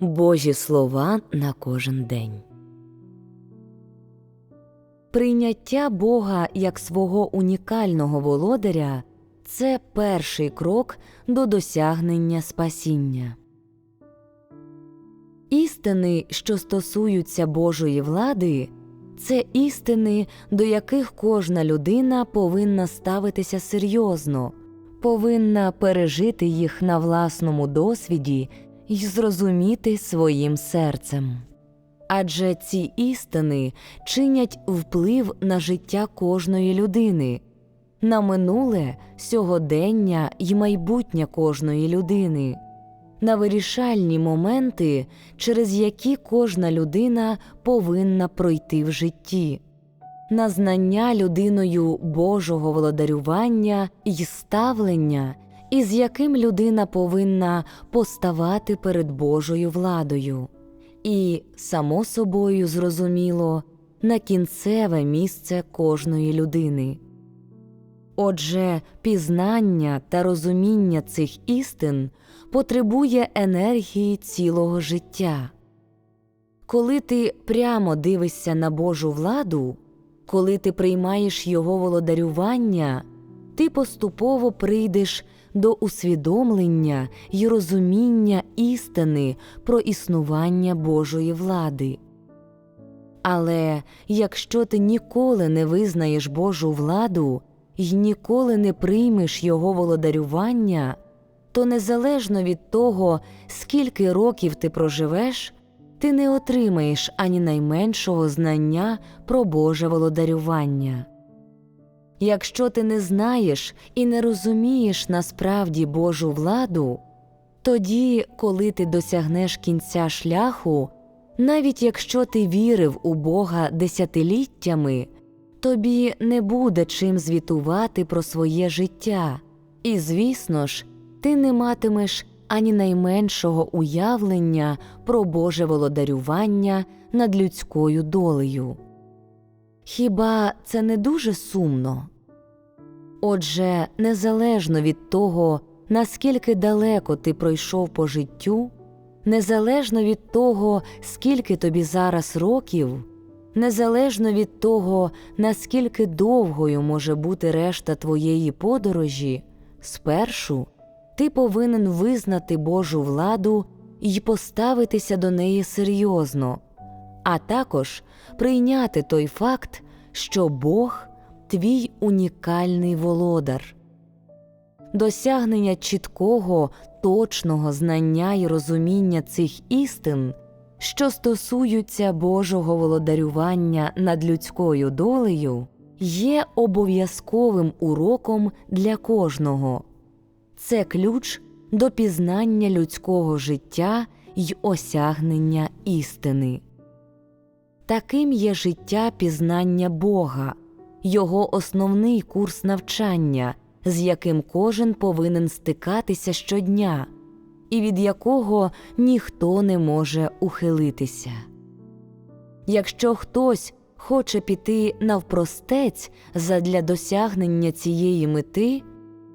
Божі слова на кожен день. Прийняття Бога як свого унікального володаря це перший крок до досягнення спасіння. Істини, що стосуються Божої влади, це істини, до яких кожна людина повинна ставитися серйозно, повинна пережити їх на власному досвіді й зрозуміти своїм серцем. Адже ці істини чинять вплив на життя кожної людини, на минуле сьогодення й майбутнє кожної людини, на вирішальні моменти, через які кожна людина повинна пройти в житті, на знання людиною Божого володарювання й ставлення, із яким людина повинна поставати перед Божою владою, і, само собою, зрозуміло, на кінцеве місце кожної людини. Отже, пізнання та розуміння цих істин потребує енергії цілого життя. Коли ти прямо дивишся на Божу владу, коли ти приймаєш Його володарювання, ти поступово прийдеш до усвідомлення й розуміння істини про існування Божої влади. Але якщо ти ніколи не визнаєш Божу владу й ніколи не приймеш Його володарювання, то незалежно від того, скільки років ти проживеш, ти не отримаєш ані найменшого знання про Боже володарювання. Якщо ти не знаєш і не розумієш насправді Божу владу, тоді, коли ти досягнеш кінця шляху, навіть якщо ти вірив у Бога десятиліттями, тобі не буде чим звітувати про своє життя, і, звісно ж, ти не матимеш ані найменшого уявлення про Боже володарювання над людською долею. Хіба це не дуже сумно? Отже, незалежно від того, наскільки далеко ти пройшов по життю, незалежно від того, скільки тобі зараз років, незалежно від того, наскільки довгою може бути решта твоєї подорожі, спершу ти повинен визнати Божу владу і поставитися до неї серйозно, а також прийняти той факт, що Бог твій унікальний володар. Досягнення чіткого, точного знання і розуміння цих істин, що стосуються Божого володарювання над людською долею, є обов'язковим уроком для кожного це ключ до пізнання людського життя й осягнення істини. Таким є життя пізнання Бога, його основний курс навчання, з яким кожен повинен стикатися щодня, і від якого ніхто не може ухилитися. Якщо хтось хоче піти навпростець задля досягнення цієї мети,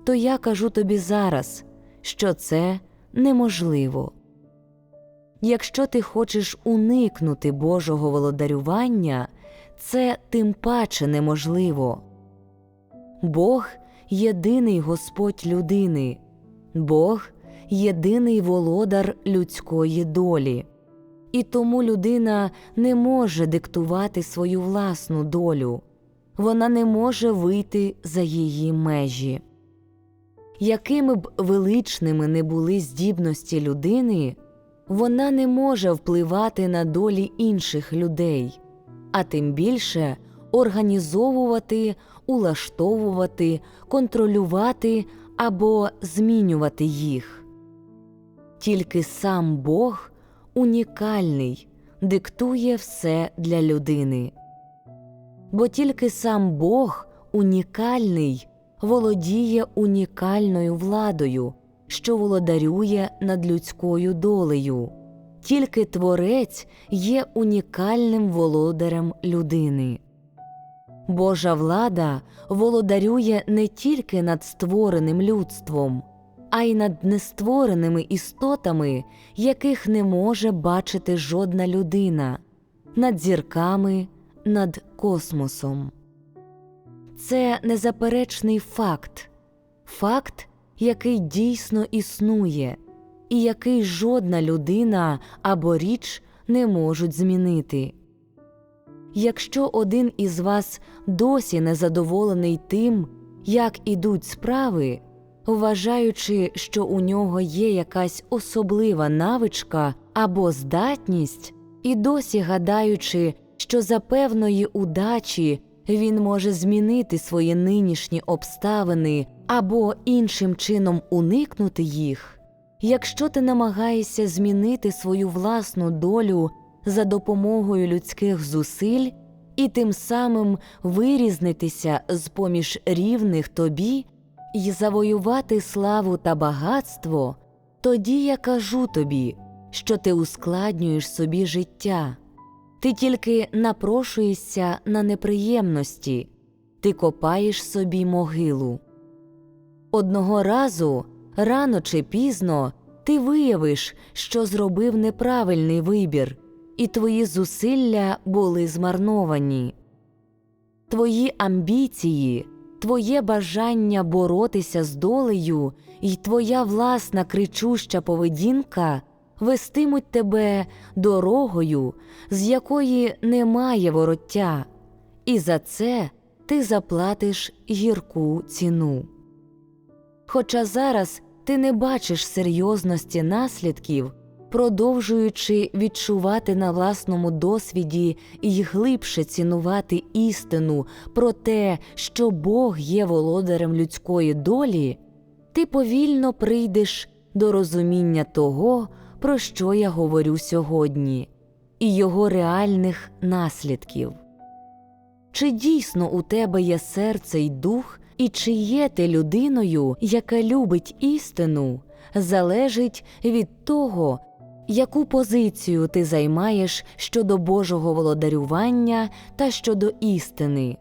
то я кажу тобі зараз, що це неможливо. Якщо ти хочеш уникнути Божого володарювання, це тим паче неможливо. Бог єдиний Господь людини, Бог єдиний володар людської долі, і тому людина не може диктувати свою власну долю, вона не може вийти за її межі. Якими б величними не були здібності людини, вона не може впливати на долі інших людей, а тим більше організовувати, улаштовувати, контролювати або змінювати їх. Тільки сам Бог унікальний, диктує все для людини. Бо тільки сам Бог унікальний володіє унікальною владою, що володарює над людською долею. Тільки Творець є унікальним володарем людини. Божа влада володарює не тільки над створеним людством, а й над нествореними істотами, яких не може бачити жодна людина, над зірками, над космосом. Це незаперечний факт, факт, який дійсно існує, і який жодна людина або річ не можуть змінити. Якщо один із вас досі незадоволений тим, як ідуть справи, вважаючи, що у нього є якась особлива навичка або здатність, і досі гадаючи, що за певної удачі він може змінити свої нинішні обставини або іншим чином уникнути їх, якщо ти намагаєшся змінити свою власну долю за допомогою людських зусиль і тим самим вирізнитися з поміж рівних тобі і завоювати славу та багатство, тоді я кажу тобі, що ти ускладнюєш собі життя. Ти тільки напрошуєшся на неприємності, ти копаєш собі могилу. Одного разу, рано чи пізно, ти виявиш, що зробив неправильний вибір, і твої зусилля були змарновані. Твої амбіції, твоє бажання боротися з долею і твоя власна кричуща поведінка вестимуть тебе дорогою, з якої немає вороття, і за це ти заплатиш гірку ціну. Хоча зараз ти не бачиш серйозності наслідків, продовжуючи відчувати на власному досвіді і глибше цінувати істину про те, що Бог є володарем людської долі, ти повільно прийдеш до розуміння того, про що я говорю сьогодні, і його реальних наслідків. Чи дійсно у тебе є серце й дух, і чи є ти людиною, яка любить істину, залежить від того, яку позицію ти займаєш щодо Божого володарювання та щодо істини.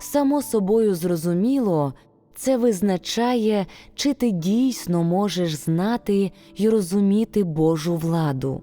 Само собою зрозуміло, це визначає, чи ти дійсно можеш знати й розуміти Божу владу.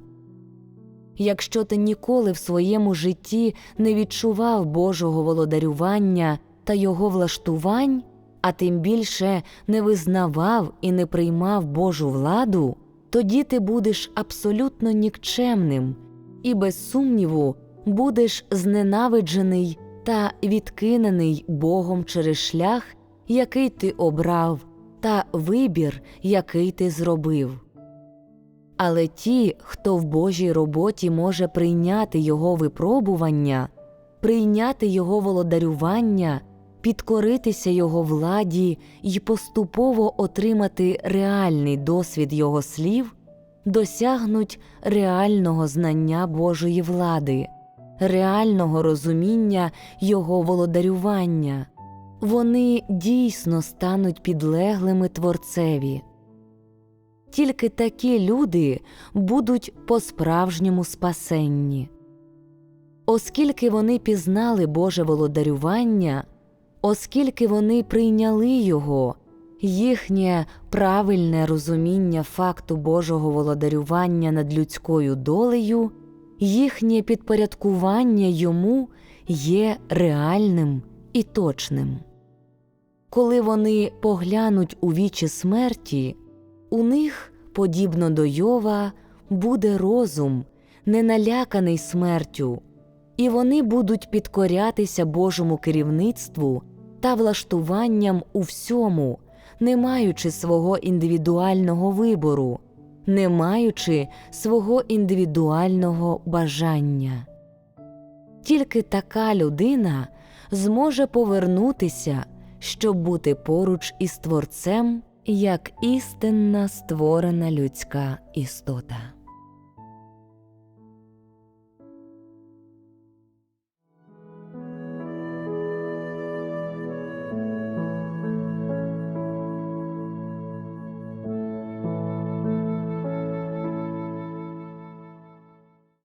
Якщо ти ніколи в своєму житті не відчував Божого володарювання та його влаштувань, а тим більше не визнавав і не приймав Божу владу, тоді ти будеш абсолютно нікчемним і, без сумніву, будеш зненавиджений та відкинений Богом через шлях, який ти обрав, та вибір, який ти зробив. Але ті, хто в Божій роботі може прийняти його випробування, прийняти його володарювання, підкоритися його владі і поступово отримати реальний досвід його слів, досягнуть реального знання Божої влади, реального розуміння його володарювання, вони дійсно стануть підлеглими Творцеві. Тільки такі люди будуть по-справжньому спасенні. Оскільки вони пізнали Боже володарювання, оскільки вони прийняли його, їхнє правильне розуміння факту Божого володарювання над людською долею, їхнє підпорядкування йому є реальним і точним. Коли вони поглянуть у вічі смерті, у них, подібно до Йова, буде розум, не наляканий смертю, і вони будуть підкорятися Божому керівництву та влаштуванням у всьому, не маючи свого індивідуального вибору, не маючи свого індивідуального бажання. Тільки така людина зможе повернутися, щоб бути поруч із Творцем як істинна створена людська істота.